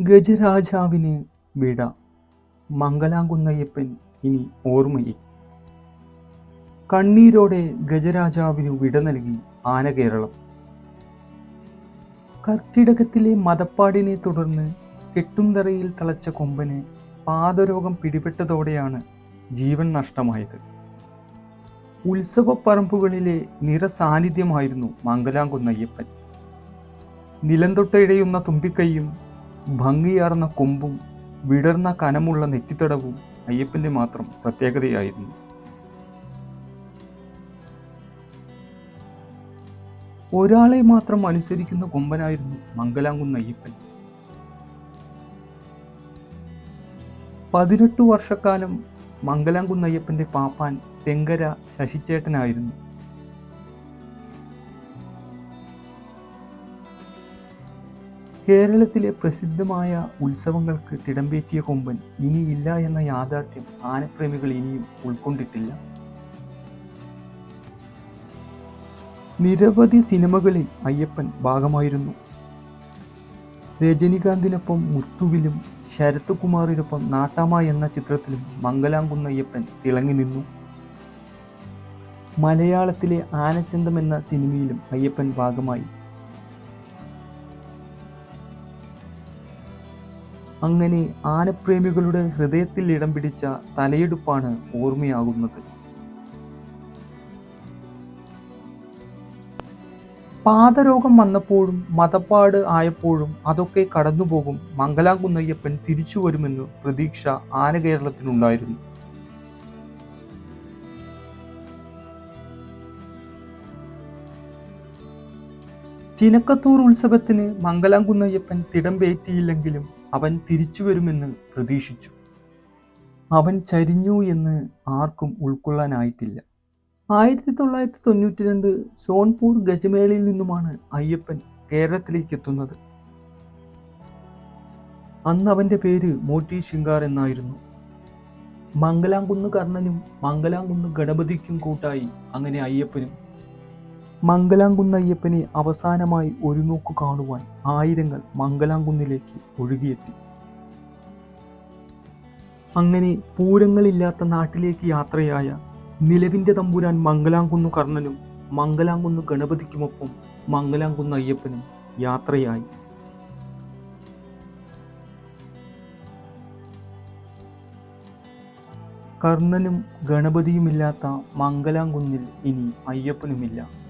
ഗജരാജാവിന് വിട. മംഗലാംകുന്നയ്യപ്പൻ ഇനി ഓർമ്മയിൽ. കണ്ണീരോടെ ഗജരാജാവിനു വിട നൽകി ആനകേരളം. കർക്കിടകത്തിലെ മതപ്പാടിനെ തുടർന്ന് കെട്ടുന്തറയിൽ തളച്ച കൊമ്പന് പാദരോഗം പിടിപെട്ടതോടെയാണ് ജീവൻ നഷ്ടമായത്. ഉത്സവപ്പറമ്പുകളിലെ നിറസാന്നിധ്യമായിരുന്നു മംഗലാംകുന്നയ്യപ്പൻ. നിലംതൊട്ടയിടയുന്ന തുമ്പിക്കൈയും ഭംഗിയാർന്ന കൊമ്പും വിടർന്ന കനമുള്ള നെറ്റിത്തടവും അയ്യപ്പന്റെ മാത്രം പ്രത്യേകതയായിരുന്നു. ഒരാളെ മാത്രം അനുസരിക്കുന്ന കൊമ്പനായിരുന്നു മംഗലാംകുന്ന് അയ്യപ്പൻ. പതിനെട്ട് വർഷക്കാലം മംഗലാംകുന്ന് അയ്യപ്പന്റെ പാപ്പാൻ തെങ്കര ശശിച്ചേട്ടനായിരുന്നു. കേരളത്തിലെ പ്രസിദ്ധമായ ഉത്സവങ്ങൾക്ക് തിടമ്പേറ്റിയ കൊമ്പൻ ഇനിയില്ല എന്ന യാഥാർത്ഥ്യം ആനപ്രേമികൾ ഇനിയും ഉൾക്കൊണ്ടിട്ടില്ല. നിരവധി സിനിമകളിൽ അയ്യപ്പൻ ഭാഗമായിരുന്നു. രജനികാന്തിനൊപ്പം മുത്തുവിലും ശരത് കുമാറിനൊപ്പം നാട്ടാമ എന്ന ചിത്രത്തിലും മംഗലാംകുന്നയ്യപ്പൻ തിളങ്ങി നിന്നു. മലയാളത്തിലെ ആനച്ചന്തം എന്ന സിനിമയിലും അയ്യപ്പൻ ഭാഗമായി. അങ്ങനെ ആനപ്രേമികളുടെ ഹൃദയത്തിൽ ഇടം പിടിച്ച തലയെടുപ്പാണ് ഓർമ്മയാകുന്നത്. പാദരോഗം വന്നപ്പോഴും മതപ്പാട് ആയപ്പോഴും അതൊക്കെ കടന്നുപോകും മംഗലാംകുന്നയ്യപ്പൻ തിരിച്ചു വരുമെന്ന് പ്രതീക്ഷ ആനകേരളത്തിനുണ്ടായിരുന്നു ചിനക്കത്തൂർ ഉത്സവത്തിന് മംഗലാംകുന്നയ്യപ്പൻ തിടമ്പേറ്റിയില്ലെങ്കിലും അവൻ തിരിച്ചു വരുമെന്ന് പ്രതീക്ഷിച്ചു. അവൻ ചരിഞ്ഞു എന്ന് ആർക്കും ഉൾക്കൊള്ളാനായിട്ടില്ല. ആയിരത്തി തൊള്ളായിരത്തി തൊണ്ണൂറ്റി രണ്ട് സോൺപൂർ ഗജമേളയിൽ നിന്നുമാണ് അയ്യപ്പൻ കേരളത്തിലേക്ക് എത്തുന്നത് അന്ന് അവന്റെ പേര് മോട്ടി ശിങ്കാർ എന്നായിരുന്നു. മംഗലാംകുന്ന് കർണനും മംഗലാംകുന്ന് ഗണപതിക്കും കൂട്ടായി അങ്ങനെ അയ്യപ്പനും മംഗലാംകുന്ന് അയ്യപ്പനെ അവസാനമായി ഒരു നോക്കു കാണുവാൻ ആയിരങ്ങൾ മംഗലാംകുന്നിലേക്ക് ഒഴുകിയെത്തി. അങ്ങനെ പൂരങ്ങളില്ലാത്ത നാട്ടിലേക്ക് യാത്രയായ നിലവിന്റെ തമ്പുരാൻ മംഗലാംകുന്നു കർണനും മംഗലാംകുന്നു ഗണപതിക്കുമൊപ്പം മംഗലാംകുന്ന് അയ്യപ്പനും യാത്രയായി. കർണനും ഗണപതിയുമില്ലാത്ത മംഗലാംകുന്നിൽ ഇനി അയ്യപ്പനുമില്ല.